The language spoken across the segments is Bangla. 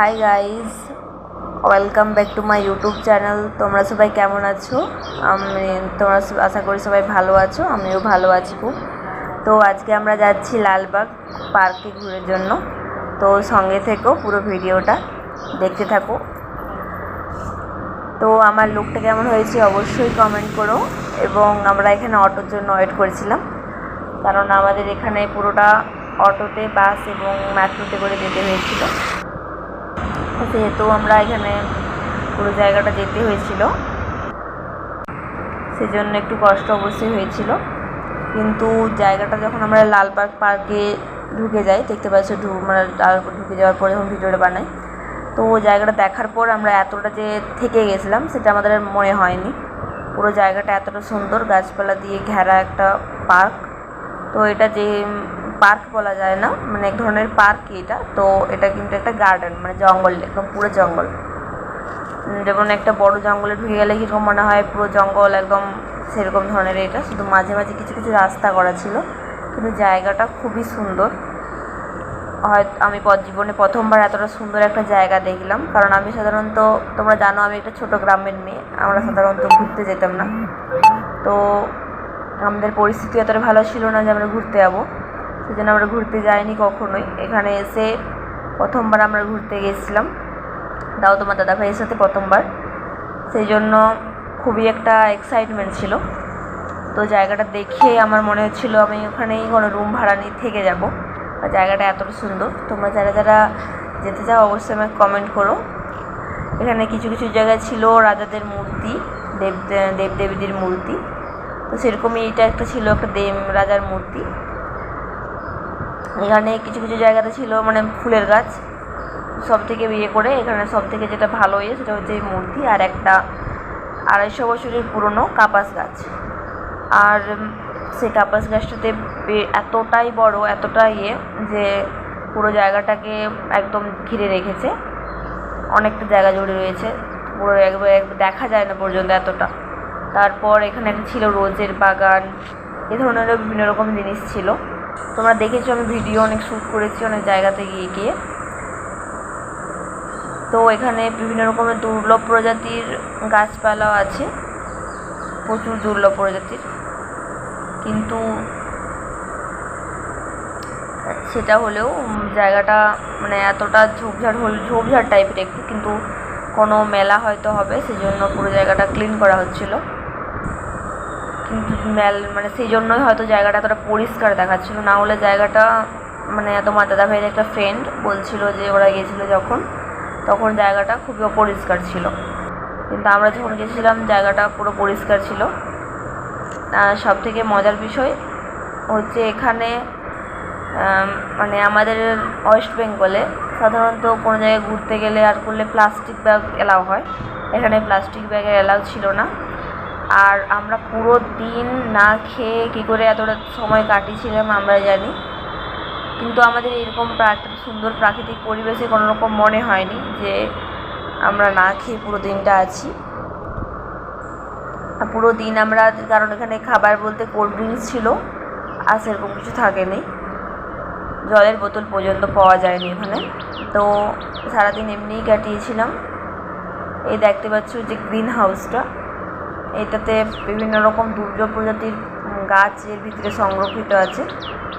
Hi guys welcome back to my YouTube channel তোমরা সবাই কেমন আছো? আমি, তোমরা আশা করি সবাই ভালো আছো, আমিও ভালো আছি খুব। তো আজকে আমরা যাচ্ছি লালবাগ পার্কে ঘুরের জন্য। তো সঙ্গে থেকো পুরো ভিডিওটা, দেখতে থাকো। তো আমার লুকটা কেমন হয়েছে অবশ্যই কমেন্ট করো। এবং আমরা এখানে অটোর জন্য ওয়েট করেছিলাম। কারণ আমাদের এখানে পুরোটা অটোতে বাস এবং মেট্রোতে করে যেতে হয়েছিল। যেহেতু আমরা এখানে পুরো জায়গাটা যেতে হয়েছিল, সেজন্য একটু কষ্ট অবশ্যই হয়েছিল। কিন্তু জায়গাটা যখন আমরা লালবাগ পার্কে ঢুকে যাই, দেখতে পাচ্ছ ঢু- আমরা লালবাগ ঢুকে যাওয়ার পরে যখন ভিডিওটা বানাই। তো জায়গাটা দেখার পর আমরা এতটা যে থেকে গেছিলাম, সেটা আমাদের মনে হয়নি। পুরো জায়গাটা এতটা সুন্দর, গাছপালা দিয়ে ঘেরা একটা পার্ক। তো এটা যে পার্ক বলা যায় না মানে এক ধরনের পার্ক এটা। তো এটা কিন্তু একটা গার্ডেন মানে জঙ্গল, একদম পুরো জঙ্গল। যেমন একটা বড় জঙ্গলে ঢুকে গেলে কীরকম মনে হয় পুরো জঙ্গল একদম সেরকম ধরনের এটা। শুধু মাঝে মাঝে কিছু কিছু রাস্তা করা ছিল, কিন্তু জায়গাটা খুবই সুন্দর। হয়তো আমি জীবনে প্রথমবার এতটা সুন্দর একটা জায়গা দেখলাম, কারণ আমি সাধারণত, তোমরা জানো আমি একটা ছোট গ্রামের মেয়ে, আমরা সাধারণত ঘুরতে যেতাম না। তো আমাদের পরিস্থিতি এতটা ভালো ছিল না যে আমরা ঘুরতে যাব। সেজন্য আমরা ঘুরতে যাইনি কখনোই। এখানে এসে প্রথমবার আমরা ঘুরতে গেছিলাম। তাও তোমার দাদা ভাইয়ের সাথে প্রথমবার। সেই জন্য খুবই একটা এক্সাইটমেন্ট ছিল। তো জায়গাটা দেখে আমার মনে হচ্ছিল আমি ওখানেই কোনো রুম ভাড়া নিয়ে থেকে যাব। জায়গাটা এতটা সুন্দর। তোমরা যারা যারা যেতে চাও অবশ্যই আমাকে কমেন্ট করো। এখানে কিছু কিছু জায়গায় ছিল রাজাদের মূর্তি, দেব, দেবদেবীদের মূর্তি। তো সেরকমই এটা একটা ছিল একটা দেব, রাজার মূর্তি। এখানে কিছু কিছু জায়গাতে ছিল মানে ফুলের গাছ, সব থেকে বিয়ে করে, এখানে সব থেকে যেটা ভালো ইয়ে সেটা হচ্ছে এই মূর্তি আর একটা আড়াইশো বছরের পুরনো কাপাস গাছ। আর সেই কাপাস গাছটাতে এতটাই বড়, এতটা ইয়ে যে পুরো জায়গাটাকে একদম ঘিরে রেখেছে। অনেকটা জায়গা জুড়ে রয়েছে, পুরো একবার দেখা যায় না পর্যন্ত এতটা। তারপর এখানে একটা ছিল রোজের বাগান, এ ধরনেরও বিভিন্ন রকম জিনিস ছিল। তোমরা দেখেছ আমি ভিডিও অনেক শ্যুট করেছি অনেক জায়গাতে গিয়ে গিয়ে। তো এখানে বিভিন্ন রকমের দুর্লভ প্রজাতির গাছপালাও আছে। প্রচুর দুর্লভ প্রজাতির। কিন্তু সেটা হলেও জায়গাটা মানে এতটা ঝোপঝাড় হল, ঝোপঝাড় টাইপের একটু। কিন্তু কোনো মেলা হয়তো হবে, সেজন্য পুরো জায়গাটা ক্লিন করা হচ্ছিল। মেল মানে সেই জন্যই হয়তো জায়গাটা এতটা পরিষ্কার দেখাচ্ছিল। না হলে জায়গাটা মানে তোমার দাদা ভাইয়ের একটা ফ্রেন্ড বলছিল যে ওরা গেছিল যখন, তখন জায়গাটা খুবই অপরিষ্কার ছিল। কিন্তু আমরা যখন গেছিলাম, জায়গাটা পুরো পরিষ্কার ছিল। সব থেকে মজার বিষয় হচ্ছে এখানে মানে আমাদের ওয়েস্ট বেঙ্গলে সাধারণত কোনো জায়গায় ঘুরতে গেলে আর করলে প্লাস্টিক ব্যাগ এলাও হয়। এখানে প্লাস্টিক ব্যাগের এলাও ছিল না। আর আমরা পুরো দিন না খেয়ে কী করে এতটা সময় কাটিয়েছিলাম আমরা জানি। কিন্তু আমাদের এরকম সুন্দর প্রাকৃতিক পরিবেশে কোনো রকম মনে হয়নি যে আমরা না খেয়ে পুরো দিনটা আছি। পুরো দিন আমরা, কারণ এখানে খাবার বলতে কোল্ড ড্রিঙ্কস ছিল, আর সেরকম কিছু থাকেনি। জলের বোতল পর্যন্ত পাওয়া যায়নি এখানে। তো সারাদিন এমনিই কাটিয়েছিলাম। এই দেখতে পাচ্ছ যে গ্রিন হাউসটা এটাতে বিভিন্ন রকম দুর্লভ প্রজাতির গাছ এর ভিতরে সংরক্ষিত আছে।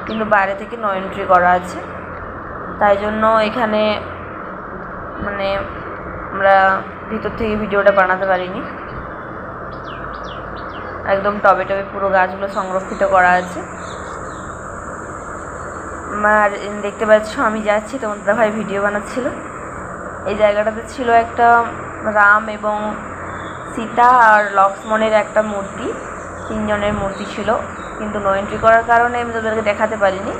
কিন্তু বাইরে থেকে নো এন্ট্রি করা আছে। তাই জন্য এখানে মানে আমরা ভিতর থেকে ভিডিওটা বানাতে পারিনি। একদম টবে টবে পুরো গাছগুলো সংরক্ষিত করা আছে। আর দেখতে পাচ্ছ আমি যাচ্ছি তোমার দাদা ভাই ভিডিও বানাচ্ছিল। এই জায়গাটাতে ছিল একটা রাম এবং সীতা আর লক্ষ্মণের একটা মূর্তি, তিনজনের মূর্তি ছিল। কিন্তু নো এন্ট্রি করার কারণে আমি তোদেরকে দেখাতে পারিনি।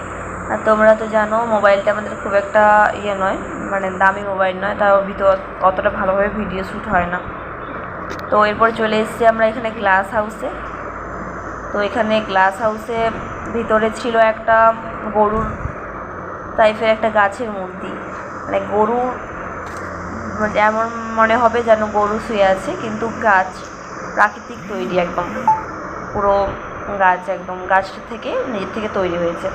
আর তোমরা তো জানো, মোবাইলটা আমাদের খুব একটা ইয়ে নয় মানে দামি মোবাইল নয় তাও ভিতর অতটা ভালোভাবে ভিডিও শ্যুট হয় না। তো এরপর চলে এসেছি আমরা এখানে গ্লাস হাউসে তো এখানে গ্লাস হাউসে ভিতরে ছিল একটা গরুর টাইপের একটা গাছের মূর্তি। মানে গরু যেমন মনে হবে যেন গরু শুয়ে আছে, কিন্তু গাছ প্রাকৃতিক তৈরি একদম। পুরো গাছ একদম গাছটা থেকে নিজের থেকে তৈরি হয়েছে।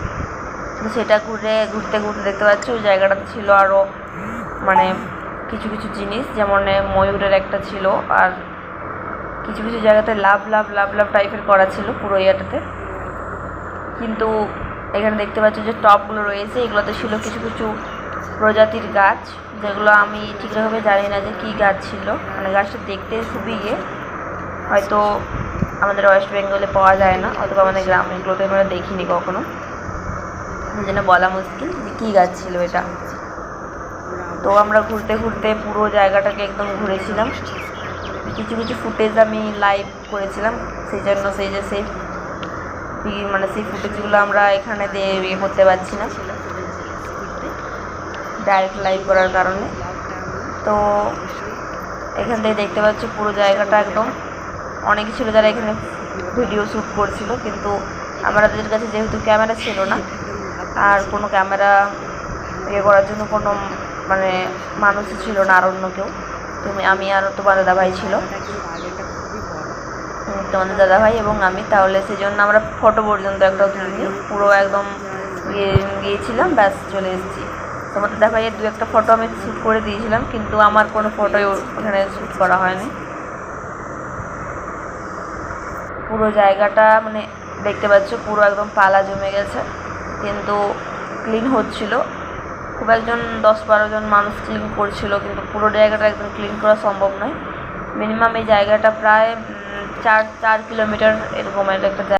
তো সেটা ঘুরে, ঘুরতে ঘুরতে দেখতে পাচ্ছ, ওই জায়গাটাতে ছিল আরও মানে কিছু কিছু জিনিস, যেমন ময়ূরের একটা ছিল, আর কিছু কিছু জায়গাতে লাভ লাভ লাভ লাভ টাইপের করা ছিল পুরো ইয়েটাতে। কিন্তু এখানে দেখতে পাচ্ছ যে টপগুলো রয়েছে, এগুলোতে ছিল কিছু কিছু প্রজাতির গাছ, যেগুলো আমি ঠিকভাবে জানি না যে কী গাছ ছিল। মানে গাছটা দেখতে খুবই ইয়ে। হয়তো আমাদের ওয়েস্ট বেঙ্গলে পাওয়া যায় না, অথবা আমাদের গ্রামগুলোতে আমরা দেখিনি কখনো। এই জন্য বলা মুশকিল যে কী গাছ ছিল এটা। তো আমরা ঘুরতে ঘুরতে পুরো জায়গাটাকে একদম ঘুরেছিলাম। কিছু কিছু ফুটেজ আমি লাইভ করেছিলাম, সেই জন্য সেই যে সেই মানে সেই ফুটেজগুলো আমরা এখানে দিয়ে ইয়ে করতে পারছি না। ডাইরেক্ট লাইভ করার কারণে। তো এখান থেকে দেখতে পাচ্ছি পুরো জায়গাটা একদম। অনেক ছিল যারা এখানে ভিডিও শ্যুট করছিল, কিন্তু আমাদের কাছে যেহেতু ক্যামেরা ছিল না, আর কোনো ক্যামেরা ইয়ে করার জন্য কোনো মানে মানুষই ছিল না আর অন্য কেউ। তুমি, আমি আর তোমার দাদাভাই ছিল। তোমাদের দাদাভাই এবং আমি। তাহলে সেই জন্য আমরা ফটো পর্যন্ত একটা তুলিনি। পুরো একদম গিয়ে গিয়েছিলাম, ব্যাস চলে এসেছি। তোমাদের দাদাভাইয়ের দু একটা ফটো আমি শ্যুট করে দিয়েছিলাম, কিন্তু আমার কোনো ফটোই ওখানে শ্যুট করা হয়নি। পুরো জায়গাটা মানে দেখতে পাচ্ছ, পুরো একদম পালা জমে গেছে, কিন্তু ক্লিন হচ্ছিল। খুব একজন দশ বারো জন মানুষ ক্লিন করছিল, কিন্তু পুরো জায়গাটা একদম ক্লিন করা সম্ভব নয়। মিনিমাম এই জায়গাটা প্রায় চার চার কিলোমিটার এরকম একটা